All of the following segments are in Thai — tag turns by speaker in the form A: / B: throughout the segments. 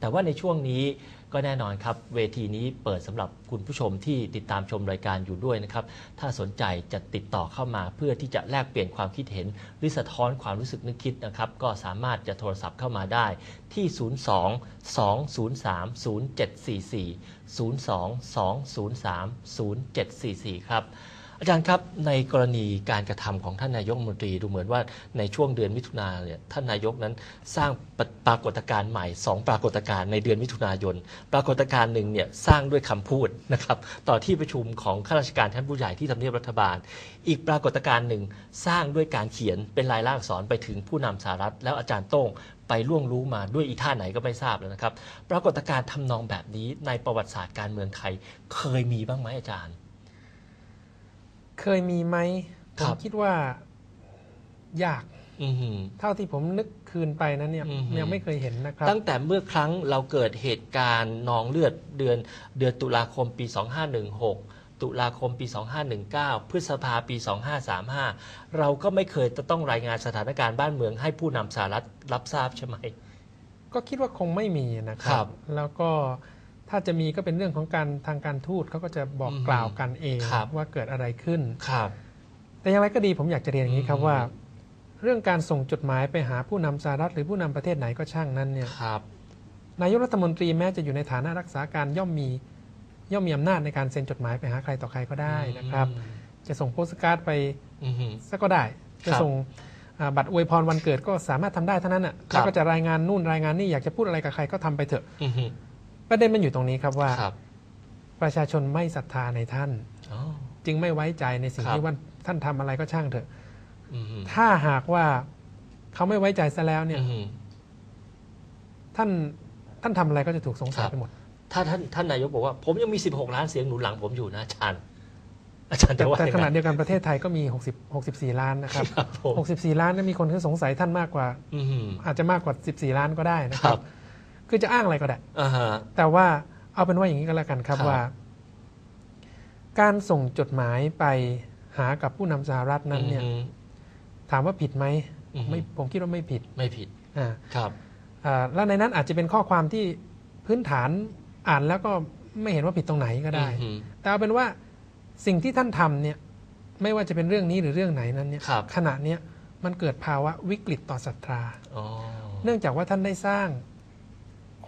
A: แต่ว่าในช่วงนี้ก็แน่นอนครับ เวทีนี้เปิดสำหรับคุณผู้ชมที่ติดตามชมรายการอยู่ด้วยนะครับ ถ้าสนใจจะติดต่อเข้ามาเพื่อที่จะแลกเปลี่ยนความคิดเห็น หรือสะท้อนความรู้สึกนึกคิดนะครับ ก็สามารถจะโทรศัพท์เข้ามาได้ที่ 02 203 0744 02 203 0744 ครับ อาจารย์ครับในกรณีการกระทำของท่านนายกมนตรีดูเหมือนว่าในช่วงเดือนมิถุนาเนี่ยท่านนายกนั้นสร้างปรปรากฏการณ์ใหม่ 2 ปรากฏการณ์ในเดือนมิถุนายน ปรากฏการณ์หนึ่งเนี่ยสร้างด้วยคำพูดนะครับต่อที่ประชุมของข้าราชการท่านผู้ใหญ่ที่ทำเนียบรัฐบาล อีกปรากฏการณ์หนึ่งสร้างด้วยการเขียนเป็นลายลักษณ์อักษรไปถึงผู้นำสหรัฐ แล้วอาจารย์โต้งไปล่วงรู้มาด้วยอีท่าไหนก็ไม่ทราบแล้วนะครับ ปรากฏการณ์ทำนองแบบนี้ในประวัติศาสตร์การเมืองไทยเคยมีบ้างไหมอาจารย์
B: เคยมีไหมผ
A: ครั
B: ม
A: บ
B: คิดว่า ยาก
A: อือหือ
B: เท่าที่ผมนึกคืนไปนั้นเนี่ย
A: อือหือ
B: ยังไม่เคยเห็นนะครับ
A: ตั้งแต่เมื่อครั้งเราเกิดเหตุการณ์นองเลือดเดือนเดือนตุลาคมปี 2516 ตุลาคมปี 2519 พฤษภาปี 2535 เราก็ไม่เคยจะต้องรายงานสถานการณ์บ้านเมืองให้ผู้นำสหรัฐรับทราบใช่ไหม
B: ก็คิดว่าคงไม่มีนะค
A: ครั
B: รับ บ แล้วก็ ถ้าจะมีก็เป็นเรื่องของการทางการทูตเขาก็จะบอก
A: อืม
B: กล่าวกันเอง
A: ครับ
B: ว่าเกิดอะไรขึ้น
A: ครับ
B: แต่อย่างไรก็ดีผมอยากจะเรียนอย่างนี้ครับ
A: อืม
B: ว่า เรื่องการส่งจดหมายไปหาผู้นำสหรัฐหรือผู้นำประเทศไหนก็ช่างนั้นเนี่ย
A: ครับ
B: นายกรัฐมนตรีแม้จะอยู่ในฐานะรักษาการย่อมมีย่อมมีอำนาจในการเซ็นจดหมายไปหาใครต่อใครก็ได้นะครับ จะส่งโปสการ์ดไป
A: อือหือ
B: สักก็ได้ จะ
A: ครับ
B: ส่งอ่าบัตรอวยพรวันเกิดก็สามารถทำได้เท่านั้นอะ
A: ครับ
B: แล้วก็จะรายงานนู่นรายงานนี่อยากจะพูดอะไรกับใครก็ทำไปเถอะ
A: อือหือ
B: ประเด็นมันอยู่ตรงนี้ครับว่า
A: ครับ
B: ประชาชนไม่ศรัทธาในท่าน
A: อ๋อ
B: จึงไม่ไว้ใจในสิ่ง
A: ครับ
B: ที่ว่าท่านทำอะไรก็ช่างเถอะ
A: อือหือ
B: ถ้าหากว่าเขาไม่ไว้ใจซะแล้วเนี่ย
A: อือหือ
B: ท่านท่านทำอะไรก็จะถูกสงสัย
A: ครับ
B: ไปหมด
A: ถ้าท่านท่านนายกบอกว่า ผมยังมี 16 ล้านเสียงหนุนหลังผมอยู่นะอาจารย์อาจารย์
B: แต่
A: จะว่า
B: แต่
A: ยัง
B: ขณะ
A: ไง
B: เดียวกันประเทศไทยก็มี 60 64 ล้านนะครับ
A: ครับผม
B: 64 ล้านนั้นมีคนที่สงสัยท่านมากกว่า
A: อือหือ
B: อาจจะมากกว่า 14 ล้านก็ได้นะค
A: ครั
B: รับ บ คือจะอ้างอะไรก็ได้
A: อ่าฮะ
B: แต่ว่าเอาเป็นว่าอย่างนี้ก็แล้วกันครับ
A: ครับ
B: ว่า การส่งจดหมายไปหากับผู้นำสหรัฐนั้นเนี่ย
A: อือหือ
B: ถามว่าผิดไหม
A: อือฮึ
B: ไม่ผมคิดว่าไม่ผิด
A: ไม่ผิด
B: อ่า
A: ครับ
B: อ่าแล้วในนั้นอาจจะเป็นข้อความที่พื้นฐานอ่านแล้วก็ไม่เห็นว่าผิดตรงไหนก็ได้
A: อือหือ
B: แต่เอาเป็นว่าสิ่งที่ท่านทำเนี่ยไม่ว่าจะเป็นเรื่องนี้หรือเรื่องไหนนั้นเนี่ย
A: ครับ
B: ขณะเนี้ยมันเกิดภาวะวิกฤตต่อศรัทธา
A: อ๋อ
B: เนื่องจากว่าท่านได้สร้าง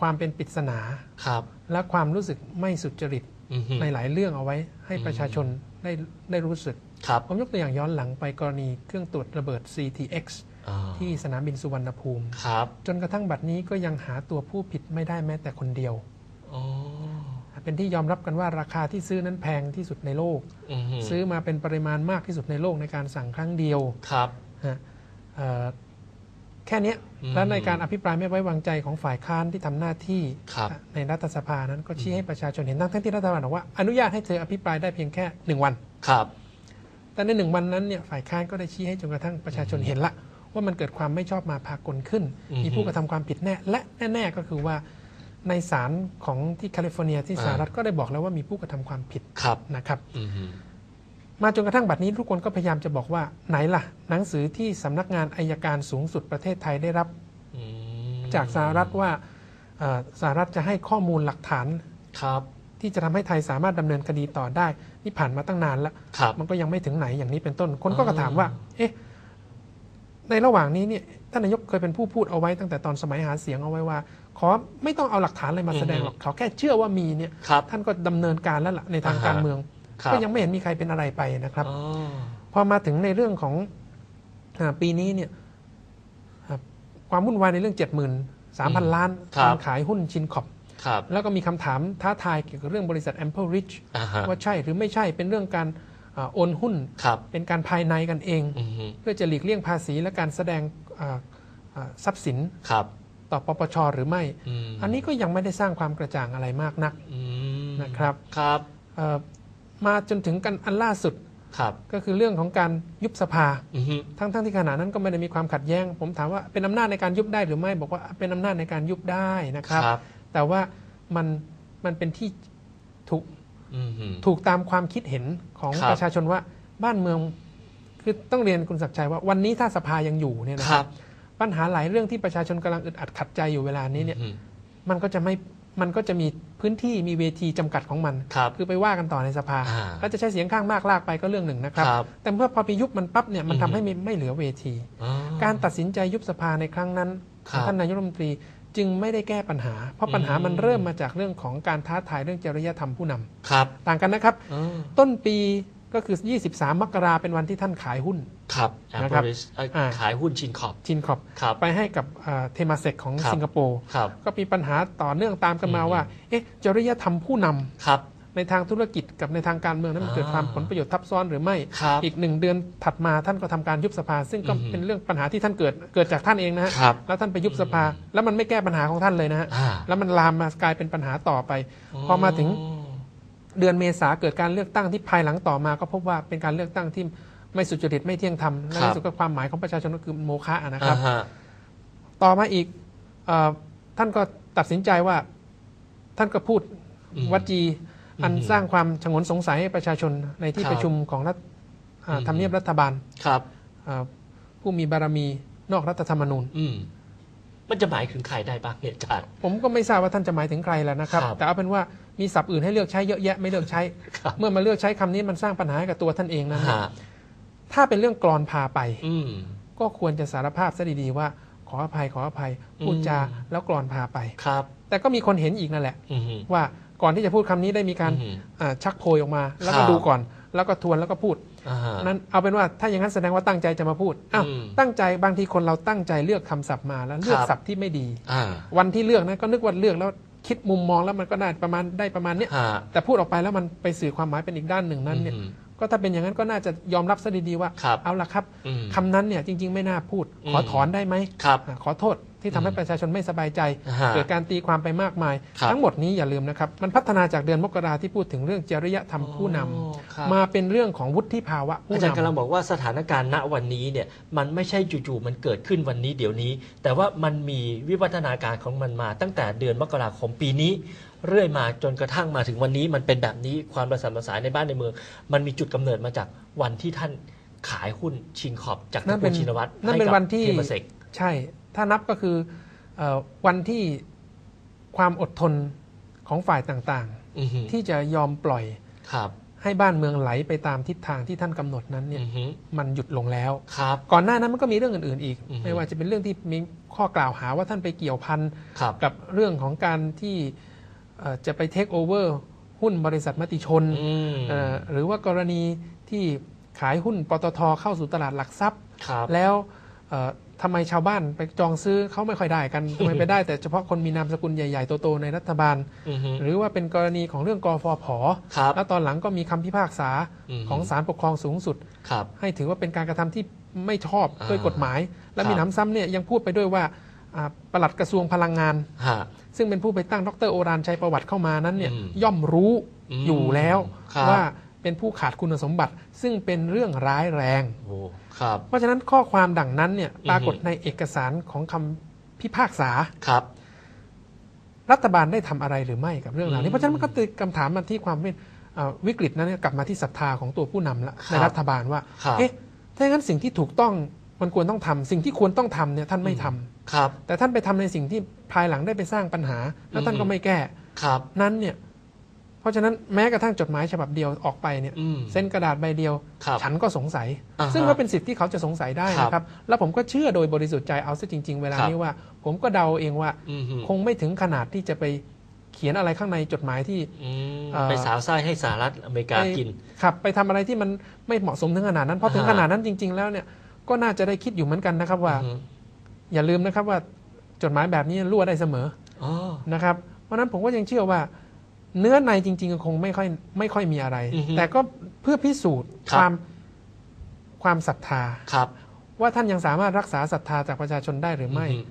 B: ความเป็นปริศนา
A: ครับ
B: และความรู้สึกไม่สุจริต
A: อือหือ
B: ในหลายเรื่องเอาไว้ให้ประชาชนได้ได้รู้สึก
A: ครับ
B: ผมยกตัวอย่างย้อนหลังไปกรณีเครื่องตรวจระเบิด CTX
A: อ่า
B: ที่สนามบินสุวรรณภูมิ
A: ครับ
B: จนกระทั่งบัดนี้ก็ยังหาตัวผู้ผิดไม่ได้แม้แต่คนเดียว
A: อ๋อ
B: เป็นที่ยอมรับกันว่าราคาที่ซื้อนั้นแพงที่สุดในโลก
A: อือหือ
B: ซื้อมาเป็นปริมาณมากที่สุดในโลกในการสั่งครั้งเดียว
A: ครับ
B: ฮะเอ่อ แค่เนี้ย
A: อืม
B: และในการอภิปรายไม่ไว้วางใจของฝ่ายค้านที่ทำหน้าที่
A: ครับ
B: ในรัฐสภานั้นก็ชี้ให้ประชาชนเห็นทั้งที่รัฐบาลบอกว่าอนุญาตให้เธออภิปรายได้เพียงแค่หนึ่งวัน
A: ครับ
B: แต่ในหนึ่งวันนั้นเนี่ยฝ่ายค้านก็ได้ชี้ให้จนกระทั่งประชาชนเห็นละว่ามันเกิดความไม่ชอบมาพากลขึ้น
A: อือฮึ
B: มีผู้กระทำความผิดแน่ และแน่ๆก็คือว่าในศาลของที่แคลิฟอร์เนียที่สหรัฐก็ได้บอกแล้วว่ามีผู้กระทำความผิด
A: ครับ
B: นะครับ
A: อือหือ
B: มาจนกระทั่งบัดนี้ทุกคนก็พยายามจะบอกว่าไหนล่ะ หนังสือที่สำนักงานอายการสูงสุดประเทศไทยได้รับ
A: อืม
B: จากสหรัฐว่าเอ่อสหรัฐจะให้ข้อมูลหลักฐาน
A: ครับ
B: ที่จะทำให้ไทยสามารถดำเนินคดีต่อได้ นี่ผ่านมาตั้งนานแล้ว
A: ครับ
B: มันก็ยังไม่ถึงไหนอย่างนี้เป็นต้น คนก็
A: อ๋อ
B: กระถามว่า เอ๊ะ ในระหว่างนี้เนี่ยท่านนายกเคยเป็นผู้พูดเอาไว้ตั้งแต่ตอนสมัยหาเสียงเอาไว้ว่า ขอไม่ต้องเอาหลักฐานอะไรมาแสดงหรอกเขาแค่เชื่อว่ามีเนี่ย
A: ครับ
B: ท่านก็ดำเนินการแล้วล่ะในทางการเมือง
A: ครับ
B: ก็ยังไม่เห็นมีใครเป็นอะไรไปนะครับ
A: อ๋อ
B: พอมาถึงในเรื่องของอาปีนี้เนี่ยอ่าความวุ่นวายในเรื่อง 7 3 0 0 0 ล้าน
A: ครับ
B: การขายหุ้นชินขอบ
A: ครับ
B: แล้วก็มีคำถามท้าทายเกี่ยวกับเรื่องบริษัท Ample Rich
A: อ่าฮะ
B: ว่าใช่หรือไม่ใช่เป็นเรื่องการอาโอนหุ้น
A: ครับ
B: เป็นการภายในกันเอง
A: อือหือ
B: เพื่อจะหลีกเลี่ยงภาษีและการแสดงอ่าอ่าทรัพย์สิน
A: ครับ
B: ต่อปปชหรือไม่
A: อืม
B: อันนี้ก็ยังไม่ได้สร้างความกระจ่างอะไรมากนัก
A: อืม
B: นะครับ
A: ครับ
B: เอ่อ มาจนถึงกันอันล่าสุด
A: ครับ
B: ก็คือเรื่องของการยุบสภา
A: อือหือ
B: ทั้งทั้งที่ขณะนั้นก็ไม่ได้มีความขัดแย้ง ผมถามว่าเป็นอำนาจในการยุบได้หรือไม่บอกว่าเป็นอำนาจในการยุบได้นะครับ
A: ครับ
B: แต่ว่ามันมันเป็นที่ถูก
A: อือหือ
B: ถูกตามความคิดเห็นของ
A: ครับ
B: ประชาชนว่าบ้านเมืองคือต้องเรียนคุณศักดิ์ชัยว่าวันนี้ถ้าสภายังอยู่เนี่ยนะ
A: ค
B: ค
A: รั
B: รับบปัญหาหลายเรื่องที่ประชาชนกำลังอึดอัดขัดใจอยู่เวลานี้เนี่ย
A: อือหือ
B: มันก็จะไม่มันก็จะมี พื้นที่มีเวทีจำกัดของมัน
A: ครับ
B: คือไปว่ากันต่อในสภา
A: อ่า
B: แล้วจะใช้เสียงข้างมากลากไปก็เรื่องหนึ่งนะครับ
A: ครับ
B: แต่เมื่อพอไปยุบมันปั๊บเนี่ยมัน
A: อือฮึ
B: ทำให้ไม่ไม่เหลือเวที
A: อ๋อ
B: การตัดสินใจยุบสภาในครั้งนั้น
A: ครับ
B: ท่านนายกรัฐมนตรีจึงไม่ได้แก้ปัญหา เพราะปัญหา
A: อืม
B: มันเริ่มมาจากเรื่องของการท้าทายเรื่องจริยธรรมผู้นำ
A: ครับ
B: ต่างกันนะครับ
A: อ๋อ
B: ต้นปีก็คือ 23 มกราเป็นวันที่ท่านขายหุ้น
A: ครับแอม
B: นะ
A: เบ
B: ครับ
A: ริส
B: อ่า
A: ขายหุ้นชินขอบ
B: ชินขอบ
A: ครับ
B: ไปให้กับเทมาเซกของ
A: ครับ
B: สิงคโปร์
A: ครับ
B: ก็มีปัญหาต่อเนื่องตามกันมา
A: อืม
B: ว่า เอ๊ะจริยธรรมผู้นำ
A: ครับ
B: ในทางธุรกิจกับในทางการเมืองนั้นมัน
A: อ่า
B: เกิดความผลประโยชน์ทับซ้อนหรือไม่
A: ครับ
B: อีกหนึ่งเดือนถัดมาท่านก็ทำการยุบสภา ซึ่งก็
A: อือฮึ
B: เป็นเรื่องปัญหาที่ท่านเกิดเกิดจากท่านเองนะฮะ
A: ครับ
B: แล้วท่านไปยุบสภา แล้วมันไม่แก้ปัญหาของท่านเลยนะฮะ
A: อ่า
B: แล้วมันลามมากลายเป็นปัญหาต่อไป พอมาถึงเดือนเมษาเกิดการเลือกตั้งที่ภายหลังต่อมาก็พบว่าเป็นการเลือกตั้งที่ ไม่สุจริตไม่เที่ยงธรรมและ
A: ครับ
B: ในที่สุดก็ความหมายของประชาชนก็คือโมฆะนะครับ
A: อ่าฮะ
B: ต่อมาอีกเออท่านก็ตัดสินใจว่า ท่านก็พูด
A: อืม
B: วัจี อัน
A: อืม
B: สร้างความชงนสงสัยให้ประชาชนในที่
A: ครับ
B: ประชุมของรัฐอ่า
A: อืม
B: ทำเนียบรัฐบาล
A: ครับ
B: อ่าผู้มีบารมีนอกรัฐธรรมนูญ
A: อืม มันจะหมายถึงใครได้บ้างเนี่ยอาจารย์
B: ผมก็ไม่ทราบว่าท่านจะหมายถึงใครแล้วนะครับ
A: ครับ
B: แต่เอาเป็นว่ามีศัพท์อื่นให้เลือกใช้เยอะแยะไม่เลือกใช้
A: ครับ
B: เมื่อมาเลือกใช้คำนี้มันสร้างปัญหาให้กับตัวท่านเองนะ
A: ฮะ
B: ถ้าเป็นเรื่องกรอนพาไป
A: อืม
B: ก็ควรจะสารภาพซะดีๆว่า ขออภัยขออภัยพูดจา
A: อืม
B: แล้วกรอนพาไป
A: ครับ
B: แต่ก็มีคนเห็นอีกนั่นแหละ
A: อืม
B: ว่าก่อนที่จะพูดคำนี้ได้มีการ
A: อืม
B: อ่าชักโพยออกมา แล้วก็
A: ครับ
B: ดูก่อน แล้วก็ทวนแล้วก็พูด
A: อ่าฮะ
B: นั้นเอาเป็นว่าถ้าอย่างนั้นแสดงว่าตั้งใจจะมาพูดอ้าว
A: อืม
B: ตั้งใจบางทีคนเราตั้งใจเลือกคำศัพท์มาแล้วเลือก
A: ครับ
B: ศัพท์ที่ไม่ดี
A: อ่า
B: วันที่เลือกนะก็นึกว่าเลือกแล้วคิดมุมมองแล้วมันก็ได้ประมาณได้ประมาณเนี้ย
A: ฮะ
B: แต่พูดออกไปแล้วมันไปสื่อความหมายเป็นอีกด้านหนึ่งนั้นเนี่ย
A: อืม
B: ก็ถ้าเป็นอย่างนั้นก็น่าจะยอมรับซะดีๆว่า
A: ครับ
B: เอาละครับ
A: อืม
B: คำนั้นเนี่ยจริง ๆ ไม่น่าพูด
A: อืม
B: ขอถอนได้ไหม
A: ครับ
B: อ่าขอโทษ ที่ทำให้ประชาชนไม่สบายใจ
A: ฮะ
B: เกิดการตีความไปมากมาย
A: ครับ
B: ทั้งหมดนี้อย่าลืมนะครับ มันพัฒนาจากเดือนมกราที่พูดถึงเรื่องจริยธรรมผู้นำ
A: อ๋อครับ
B: มาเป็นเรื่องของวุฒิภาวะผู้
A: อาจารย์กำลัง
B: นำ
A: บอกว่าสถานการณ์ณวันนี้เนี่ยมันไม่ใช่จู่ๆมันเกิดขึ้นวันนี้เดี๋ยวนี้ แต่ว่ามันมีวิวัฒนาการของมันมา ตั้งแต่เดือนมกราคมปีนี้เรื่อยมาจนกระทั่งมาถึงวันนี้มันเป็นแบบนี้ความประสานประสานในบ้านในเมือง มันมีจุดกำเนิดมาจากวันที่ท่านขายหุ้นชินขอบจาก
B: นั่
A: ตระ
B: นเป็
A: กูล
B: น
A: ชินวัตร
B: นั่น
A: ให้
B: เป็น
A: กับ
B: วันที่
A: เทมเซก
B: ใช่ ถ้านับก็คือเออวันที่ความอดทนของฝ่ายต่าง
A: อือฮึ
B: ๆที่จะยอมปล่อย
A: ครับ
B: ให้บ้านเมืองไหลไปตามทิศทางที่ท่านกำหนดนั้นเนี่ย
A: อือฮึ
B: มันหยุดลงแล้ว
A: ครับ
B: ก่อนหน้านั้นมันก็มีเรื่องอื่นๆอีก
A: อือฮึ
B: ไม่ว่าจะเป็นเรื่องที่มีข้อกล่าวหาว่าท่านไปเกี่ยวพัน
A: ครับ
B: กับเรื่องของการที่เอ่อจะไปเทคโอเวอร์หุ้นบริษัทมติชน
A: อืม
B: เอ่อหรือว่ากรณีที่ขายหุ้นปตทเข้าสู่ตลาดหลักทรัพย์
A: ครับ
B: แล้วเอ่อ ทำไมชาวบ้านไปจองซื้อเขาไม่ค่อยได้กันทำไมไปได้ แต่เฉพาะคนมีนามสกุลใหญ่ๆโตๆในรัฐบาล
A: อือฮึ
B: หรือว่าเป็นกรณีของเรื่องกฟผ
A: ครับ
B: แล้วตอนหลังก็มีคำพิพากษา
A: อืม
B: ของศาลปกครองสูงสุด
A: ครับ
B: ให้ถือว่าเป็นการกระทำที่ไม่ชอบ
A: อ่า
B: ด้วยกฎหมาย และ
A: ครับ
B: มีหนำซ้ำเนี่ยยังพูดไปด้วยว่าอ่าปลัดกระทรวงพลังงาน
A: ฮะ
B: ซึ่งเป็นผู้ไปตั้งดรโอรานชัยประวัติเข้ามานั้นเนี่ย
A: อืม
B: ย่อมรู้
A: อืม
B: อยู่แล้ว
A: ครับ
B: ว่า เป็นผู้ขาดคุณสมบัติ ซึ่งเป็นเรื่องร้ายแรง
A: โอ้ครับ
B: เพราะฉะนั้นข้อความดังนั้นเนี่ย
A: อือฮึ
B: ปรากฏในเอกสารของคำพิพากษา
A: ครับ
B: รัฐบาลได้ทำอะไรหรือไม่กับเรื่องเหล่า
A: อื
B: นี้
A: ม
B: เพราะฉะนั้นมันก็ตีคำถามมาที่ความเป็นเอ่อวิกฤตนั้นเนี่ยกลับมาที่ศรัทธาของตัวผู้นำละ
A: ครับ
B: ในรัฐบาลว่า
A: ครับ
B: เอ๊ะถ้าอย่างนั้นสิ่งที่ถูกต้องมันควรต้องทำสิ่งที่ควรต้องทำเนี่ยท่านไม่ทำ
A: ครับ
B: แต่ท่านไปทำในสิ่งที่ภายหลังได้ไปสร้างปัญหา แล้วท่าน
A: อืม
B: ก็ไม่แก้
A: ครับ
B: นั้นเนี่ย เพราะฉะนั้นแม้กระทั่งจดหมายฉบับเดียวออกไปเนี่ย
A: อืม
B: เส้นกระดาษใบเดียว
A: ครับ
B: ฉันก็สงสัย
A: อ่าฮะ
B: ซึ่งก็เป็นสิทธิ์ที่เขาจะสงสัยได้
A: ครับ
B: นะครับแล้วผมก็เชื่อโดยบริสุทธิ์ใจเอาซะจริง ๆ เวลา
A: ครับ
B: นี้ว่า ผมก็เดาเองว่า
A: อืมฮึ
B: คงไม่ถึงขนาดที่จะไปเขียนอะไรข้างในจดหมายที่
A: อืม
B: เอ่อ
A: ไปสาวไส้ให้สหรัฐอเมริกา
B: ไป
A: กิน
B: ขับไปทำอะไรที่มันไม่เหมาะสมถึงขนาดนั้นเพราะ
A: อ่า
B: ถึงขนาดนั้นจริง ๆ แล้วเนี่ยก็น่าจะได้คิดอยู่เหมือนกันนะครับว่า
A: อืม
B: อย่าลืมนะครับว่าจดหมายแบบนี้รั่วได้เสมอ
A: อ๋อ
B: นะครับ เพราะฉะนั้นผมก็ยังเชื่อว่า เนื้อในจริง ๆ ก็คงไม่ค่อยไม่ค่อยมีอะไร
A: อือฮึ
B: แต่ก็เพื่อพิสูจน์
A: ครับ
B: ความความศรัทธา
A: ครับ
B: ว่าท่านยังสามารถรักษาศรัทธาจากประชาชนได้หรือไม่
A: อืม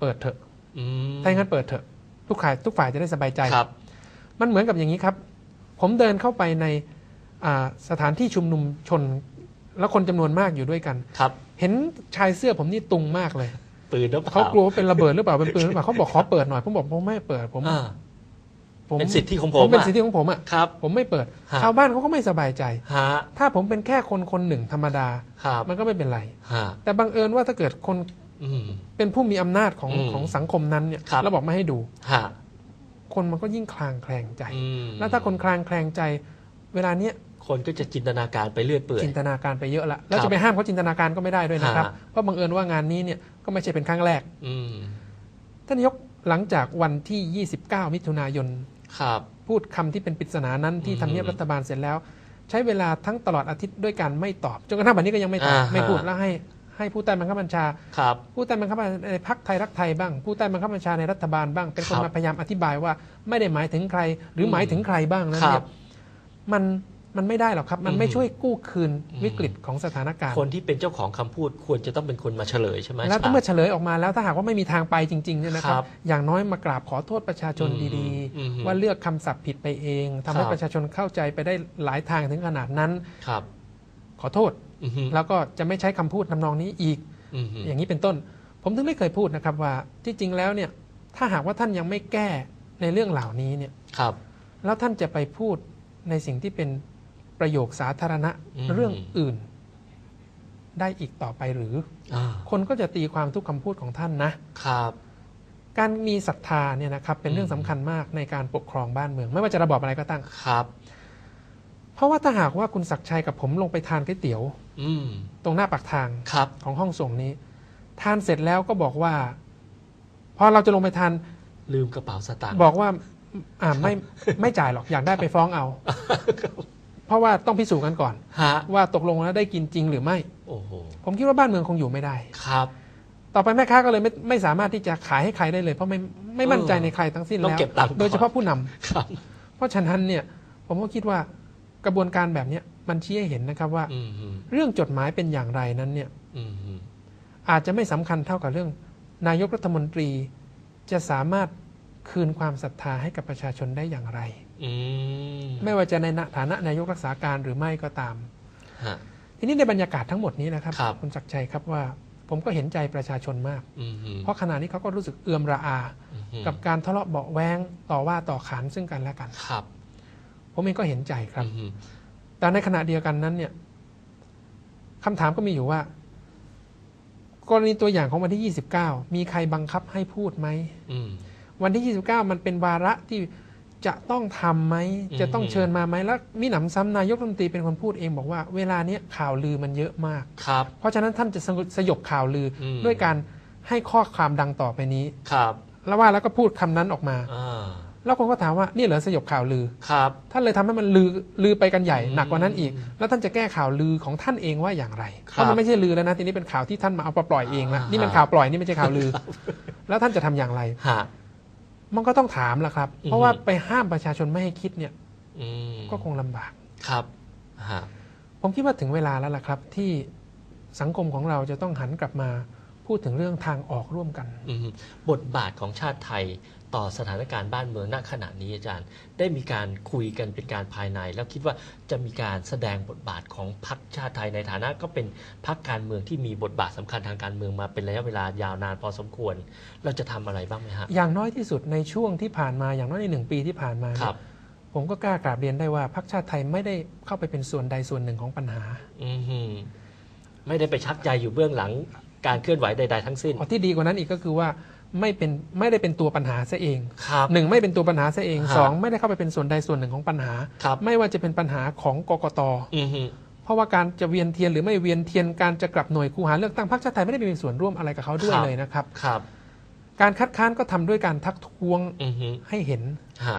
B: เปิดเถอะ
A: อืม
B: ถ้าอย่างนั้นเปิดเถอะทุกฝ่ายทุกฝ่ายจะได้สบายใจ
A: ครับ
B: มันเหมือนกับอย่างนี้ครับ ผมเดินเข้าไปในอ่าสถานที่ชุมนุมชน แล้วคนจำนวนมากอยู่ด้วยกัน
A: ครับ
B: เห็นชายเสื้อผมนี่ตุงมากเลย
A: ปืนหรือเปล่า
B: เขากลัวว่าเป็นระเบิดหรือเปล่าเป็นปืนหรือเปล่าเขาบอกขอเปิดหน่อยผมบอกผมไม่เปิดผม
A: อ่า
B: ผม
A: เป็นสิทธิของผ
B: ผมมเป็น
A: อะ
B: สิทธิของผมอะ
A: ครับ
B: ผมไม่เปิด
A: ฮะ
B: ชาวบ้านเขาก็ไม่สบายใจ
A: ฮะ
B: ถ้าผมเป็นแค่คนคนหนึ่งธรรมดา
A: ครับ
B: มันก็ไม่เป็นไร
A: ฮะ
B: แต่บังเอิญว่าถ้าเกิดคน
A: อืม
B: เป็นผู้มีอำนาจของ
A: อืม
B: ของสังคมนั้นเนี่ย
A: ครับ
B: แล้วบอกไม่ให้ดู
A: ฮะ
B: คนมันก็ยิ่งคลางแคลงใจ
A: อืม
B: แล้วถ้าคนคลางแคลงใจ เวลาเนี้ย
A: คนก็จะจินตนาการไปเรื่อยเปื่อย
B: จินตนาการไปเยอะละแล้ว
A: ครับ
B: จะไปห้ามเขาจินตนาการก็ไม่ได้ด้วยนะครับ
A: ฮะ
B: เพราะบังเอิญว่างานนี้เนี่ยก็ไม่ใช่เป็นครั้งแรก
A: อืม
B: ท่านนายกหลังจากวันที่ 29 มิถุนายน
A: ครับ
B: พูดคำที่เป็นปริศนานั้นที่
A: อืม
B: ทำเนียบรัฐบาลเสร็จแล้ว ใช้เวลาทั้งตลอดอาทิตย์ด้วยการไม่ตอบจนกระทั่งวันนี้ก็ยังไม่ตอบ
A: อ่าฮะ
B: ไม่พูดแล้วให้ให้ผู้ใต้บังคับบัญชา
A: ครับ
B: ผู้ใต้บังคับบัญชาในพักไทยรักไทยบ้าง ผู้ใต้บังคับบัญชาในรัฐบาลบ้าง เป็นคน
A: ครับ
B: มาพยายามอธิบายว่าไม่ได้หมายถึงใคร หรือหมายถึงใครบ้างนั้น
A: ครั
B: เนี่
A: บ
B: ยมัน มันไม่ได้หรอกครับ มันไม่
A: อืม
B: ช่วยกู้คืน
A: อืม
B: วิกฤตของสถานการณ์
A: คนที่เป็นเจ้าของคำพูดควรจะต้องเป็นคนมาเฉลยใช่ไหม
B: แล้ว
A: อาจารย์
B: เมื่อเฉลยออกมาแล้วถ้าหากว่าไม่มีทางไปจริงๆเนี่ยนะค
A: ครั
B: รับ
A: บ
B: อย่างน้อยมากราบขอโทษประชาชน
A: อืม
B: ดี
A: อืม
B: ๆว่าเลือกคำศัพท์ผิดไปเองทำให้
A: ครับ
B: ประชาชนเข้าใจไปได้หลายทางถึงขนาดนั้น
A: ครับ
B: ขอโทษ
A: อือฮึ
B: แล้วก็จะไม่ใช้คำพูดทำนองนี้อีก
A: อือฮึ
B: อย่างนี้เป็นต้น ผมถึงไม่เคยพูดนะครับว่าที่จริงแล้วเนี่ย ถ้าหากว่าท่านยังไม่แก้ในเรื่องเหล่านี้เนี่ย
A: ครับ
B: แล้วท่านจะไปพูดในสิ่งที่เป็น ประโยคสาธารณะ
A: อืม
B: เรื่องอื่น ได้อีกต่อไปหรือ
A: อ่า
B: คนก็จะตีความทุกคำพูดของท่านนะ
A: ครับ
B: การมีศรัทธาเนี่ยนะครับ เป็นเรื่อง
A: อืม
B: สำคัญมากในการปกครองบ้านเมือง ไม่ว่าจะระบอบอะไรก็ตั้ง
A: ครับ
B: เพราะว่าถ้าหากว่าคุณศักดิ์ชัยกับผมลงไปทานก๋วยเตี๋ยว
A: อืม
B: ตรงหน้าปากทาง
A: ครับ
B: ของห้องส่งนี้ ทานเสร็จแล้วก็บอกว่าพอเราจะลงไปทาน
A: ลืมกระเป๋าสตางค์
B: บอกว่า อ่าไม่ไม่จ่ายหรอกอยากได้ไปฟ้องเอา เพราะว่าต้องพิสูจน์กันก่อน
A: ฮะ
B: ว่าตกลงแล้วได้กินจริงหรือไม่
A: โอ้โห
B: ผมคิดว่าบ้านเมืองคงอยู่ไม่ได้
A: ครับ
B: ต่อไปแม่ค้าก็เลยไม่ไม่สามารถที่จะขายให้ใครได้เลย เพราะไม่ไม่มั่นใจ
A: เออ
B: ในใครทั้งสิ้น
A: ต้อง
B: แล้ว
A: เก็บตังค์ก่อน
B: โดยเฉพาะผู้นำ
A: ครับ
B: เพราะฉะนั้นเนี่ยผมก็คิดว่ากระบวนการแบบเนี้ยมันชี้ให้เห็นนะครับว่า
A: อืมฮึ
B: เรื่องจดหมายเป็นอย่างไรนั้นเนี่ย
A: อืมฮึ
B: อาจจะไม่สำคัญเท่ากับเรื่อง นายกรัฐมนตรีจะสามารถคืนความศรัทธาให้กับประชาชนได้อย่างไร
A: อืม
B: ไม่ว่าจะในฐานะนายกรักษาการหรือไม่ก็ตาม
A: ฮะ
B: ทีนี้ในบรรยากาศทั้งหมดนี้นะครับ
A: ครับ
B: ณศักดิ์ชัยครับว่า ผมก็เห็นใจประชาชนมาก
A: อืมฮึ
B: เพราะขณะนี้เขาก็รู้สึกเอือมระอา
A: อืมฮึ
B: กับการทะเลาะเบาะแว้งต่อว่าต่อขานซึ่งกันและกัน
A: ครับ
B: ผมเองก็เห็นใจครับ
A: อืมฮึ
B: แต่ในขณะเดียวกันนั้น เนี่ยคำถามก็มีอยู่ว่า กรณีตัวอย่างของวันที่ 29 มีใครบังคับให้พูดไหม
A: อืม
B: วันที่ 29 มันเป็นวาระที่ จะต้องทำไหม
A: อืม
B: จะต้องเชิญมาไหมแล้วมีหนำซ้ำนายกรัฐมนตรีเป็นคนพูดเองบอกว่าเวลาเนี้ยข่าวลือมันเยอะมาก
A: ครับ
B: เพราะฉะนั้นท่านจะสงบสยบข่าวลืออ
A: ม
B: ด้วยการให้ข้อความดังต่อไปนี้
A: ครับ
B: แล้วว่าแล้วก็พูดคำนั้นออกมา
A: อ่า
B: แล้วคนก็ถามว่านี่เหรอสยบข่าวลือ
A: ครับ
B: ท่านเลยทำให้มันลือลือไปกันใหญ่
A: อืม
B: หนักกว่านั้นอีก แล้วท่านจะแก้ข่าวลือของท่านเองว่าอย่างไร
A: ครับ
B: เพราะมันไม่ใช่ลือแล้วนะทีนี้เป็นข่าวที่ท่านมาเอามาปล่อยเองละ
A: อ่า
B: นี่มันข่าวปล่อยนี่ไม่ใช่ข่าวลือ แล้วท่านจะทำอย่างไร
A: ฮะ
B: มันก็ต้องถามละครับ
A: อืม
B: เพราะว่าไปห้ามประชาชนไม่ให้คิดเนี่ย
A: อืม
B: ก็คงลำบาก
A: ครับฮะ
B: ผมคิดว่าถึงเวลาแล้วล่ะครับ ที่สังคมของเราจะต้องหันกลับมาพูดถึงเรื่องทางออกร่วมกัน
A: อืมบทบาทของชาติไทย ต่อสถานการณ์บ้านเมืองณขณะนี้อาจารย์ ได้มีการคุยกันเป็นการภายใน แล้วคิดว่าจะมีการแสดงบทบาทของพรรคชาติไทยในฐานะก็เป็นพรรคการเมืองที่มีบทบาทสำคัญทางการเมืองมาเป็นระยะเวลายาวนานพอสมควร เราจะทำอะไรบ้างไหมฮะ
B: อย่างน้อยที่สุดในช่วงที่ผ่านมาอย่างน้อยในหนึ่งปีที่ผ่านมา
A: ค
B: เนี่ย
A: รับ
B: ผมก็กล้ากราบเรียนได้ว่าพรรคชาติไทยไม่ได้เข้าไปเป็นส่วนใดส่วนหนึ่งของปัญหา
A: อืมฮึไม่ได้ไปชักใจอยู่เบื้องหลังการเคลื่อนไหวใด ๆ ทั้งสิ้น
B: อ๋อที่ดีกว่านั้นอีกก็คือว่า ไม่เป็นไม่ได้เป็นตัวปัญหาซะเอง
A: ครับ
B: หนึ่งไม่เป็นตัวปัญหาซะเอง
A: ฮะ
B: สองไม่ได้เข้าไปเป็นส่วนใดส่วนหนึ่งของปัญหา
A: ครับ
B: ไม่ว่าจะเป็นปัญหาของกกต
A: อืมฮึ
B: เพราะว่าการจะเวียนเทียนหรือไม่เวียนเทียนการจะกลับหน่วยคูหาเลือกตั้งพรรคชาติไทยไม่ได้มีส่วนร่วมอะไรกับเขาด้วยเลยนะครับ
A: ครับ
B: การคัดค้านก็ทำด้วยการทักท้วง
A: อืมฮึ
B: ให้เห็น
A: ฮะ